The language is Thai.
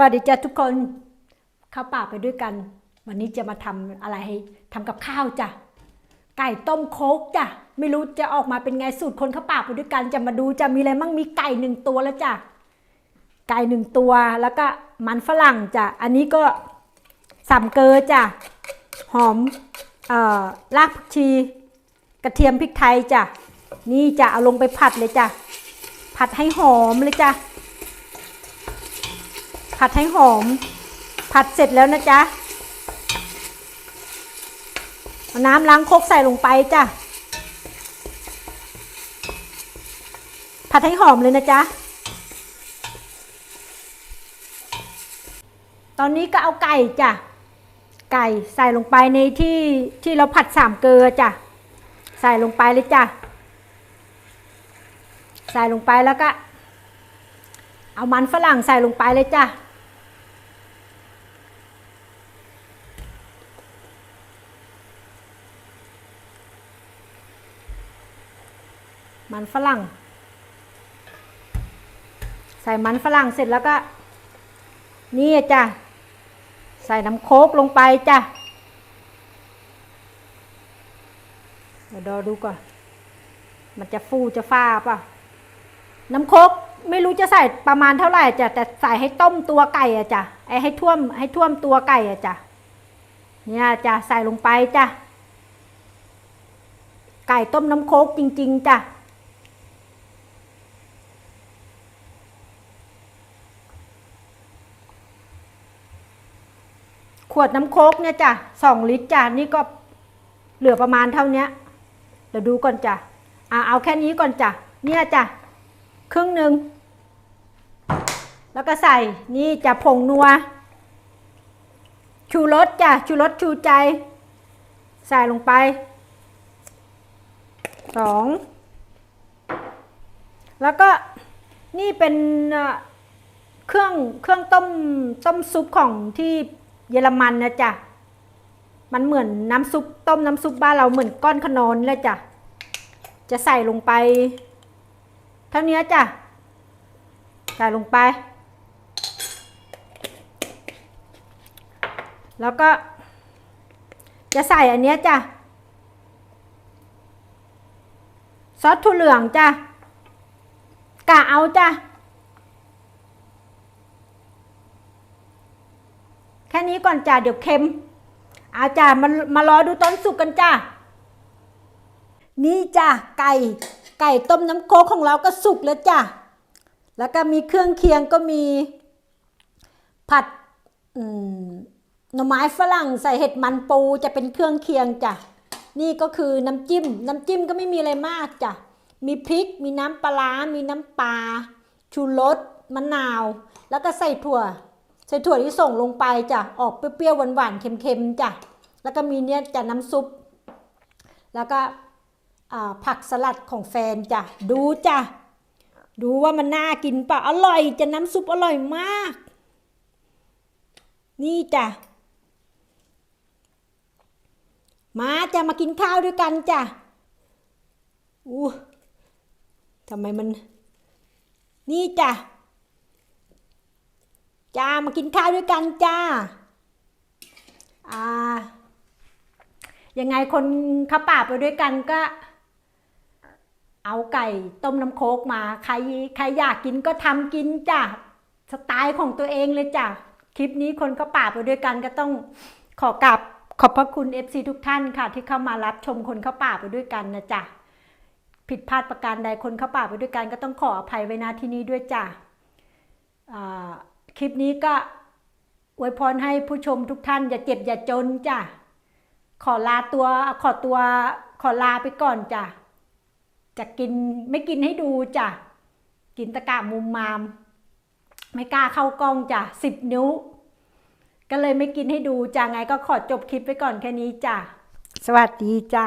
วัสดีจ้ะทุกคนเข้าป่าไปด้วยกัน วันนี้จะมาทำอะไรให้ทำกับข้าวจ้ะไก่ต้มโคกจ้ะไม่รู้จะออกมาเป็นไงสูตรคนเข้าป่าไปด้วยกันจะมาดูจะมีอะไรมั่งมีไก่หนึ่งตัวแล้วจ้ะไก่หนึ่งตัวแล้วก็มันฝรั่งจ้ะอันนี้ก็สามเกลอจ้ะหอมเอ่อรากผักชี กระเทียมพริกไทยจ้ะนี่จะเอาลงไปผัดเลยจ้ะผัดให้หอมเลยจ้ะ ผัดให้หอม ผัดเสร็จแล้วนะจ๊ะน้ำล้างคกใส่ลงไปจ้ะ ผัดให้หอมเลยนะจ๊ะ ตอนนี้ก็เอาไก่จ้ะ ไก่ใส่ลงไปในที่ที่เราผัดสามเกลือจ้ะ ใส่ลงไปเลยจ้ะ ใส่ลงไปแล้วก็ เอามันฝรั่งใส่ลงไปเลยจ้ะ มันฝรั่ง ใส่มันฝรั่งเสร็จแล้วก็ นี่จ้ะ ใส่น้ำโคกลงไปจ้ะ เดี๋ยวรอดูก่อน มันจะฟูจะฟ้าป่ะ น้ำโคกไม่รู้จะใส่ประมาณเท่าไหร่จ้ะแต่ใส่ให้ต้มตัวไก่อะจ้ะไอให้ท่วมให้ท่วมตัวไก่อะจ้ะเนี่ยจ้ะใส่ลงไปจ้ะไก่ต้มน้ำโคกจริง ๆจ้ะ วดน้ำโคกเนี่ยจ้ะสองลิตรจ้ะนี่ก็เหลือประมาณเท่านี้เดี๋ยวดูก่อนจ้ะอ่าเอาแค่นี้ก่อนจ้ะเนี่ยจ้ะครึ่งหนึ่งแล้วก็ใส่นี่จะผงนัว ชูรสจ้ะชูรสชูใจ ใส่ลงไปสองแล้วก็นี่เป็นเอ่อเครื่องเครื่องต้มต้มซุปของที่ เยอรมันนะจ๊ะ มันเหมือนน้ำซุปต้มน้ำซุปบ้านเราเหมือนก้อนขนอนเลยจ้ะ จะใส่ลงไป เท่านี้จ้ะ ใส่ลงไป แล้วก็ จะใส่อันเนี้ยจ้ะ ซอสถั่วเหลืองจ้ะกะเอาจ้ะ แค่นี้ก่อนจ้ะเดี๋ยวเค็มอาจ้ะมามารอดูตอนสุกกันจ้ะนี่จ้ะไก่ ไก่ต้มน้ำโคกของเราก็สุกแล้วจ้ะแล้วก็มีเครื่องเคียงก็มี ผัดหน่อไม้ฝรั่งใส่เห็ดมันปูจะเป็นเครื่องเคียงจ้ะนี่ก็คือน้ำจิ้ม น้ำจิ้มก็ไม่มีอะไรมากจ้ะมีพริก มีน้ำปลา มีน้ำปลาชูรสมะนาว แล้วก็ใส่ถั่ว ใส่ถั่วที่ส่งลงไปจ้ะออกเปรี้ยวๆหวานๆเค็มๆจ้ะแล้วก็มีเนี่ยจะน้ำซุป แล้วก็ผักสลัดของแฟนจ้ะดูจ้ะดูว่ามันน่ากินเปล่ะอร่อยจะน้ำซุปอร่อยมาก นี่จ้ะมาจะมากินข้าวด้วยกันจ้ะอู้ทำไมมัน นี่จ้ะ จ้ามากินข้าวด้วยกันจ้าอ่ายังไงคนข้าป่าไปด้วยกันก็ เอาไก่ต้มน้ำโคกมาใครใครอยากกินก็ทำกินจ้ะสไตล์ของตัวเองเลยจ้ะคลิปนี้คนข้าป่าไปด้วยกันก็ต้องขอกราบขอบพระคุณ FC ทุกท่านค่ะ ที่เข้ามารับชมคนข้าป่าไปด้วยกันนะจ๊ะผิดพลาดประการใดคนข้าป่าไปด้วยกันก็ต้องขออภัยไว้ณที่นี้ด้วยจ้ะอ่า คลิปนี้ก็อวยพรให้ผู้ชมทุกท่าน อย่าเจ็บอย่าจนจ้ะ ขอลาตัวขอตัวขอลาไปก่อนจ้ะ จะกินไม่กินให้ดูจ้ะ กินตะกะมุมมาม ไม่กล้าเข้ากล้องจ้ะสิบนิ้ว ก็เลยไม่กินให้ดูจ้ะไงก็ขอจบคลิปไปก่อนแค่นี้จ้ะ สวัสดีจ้ะ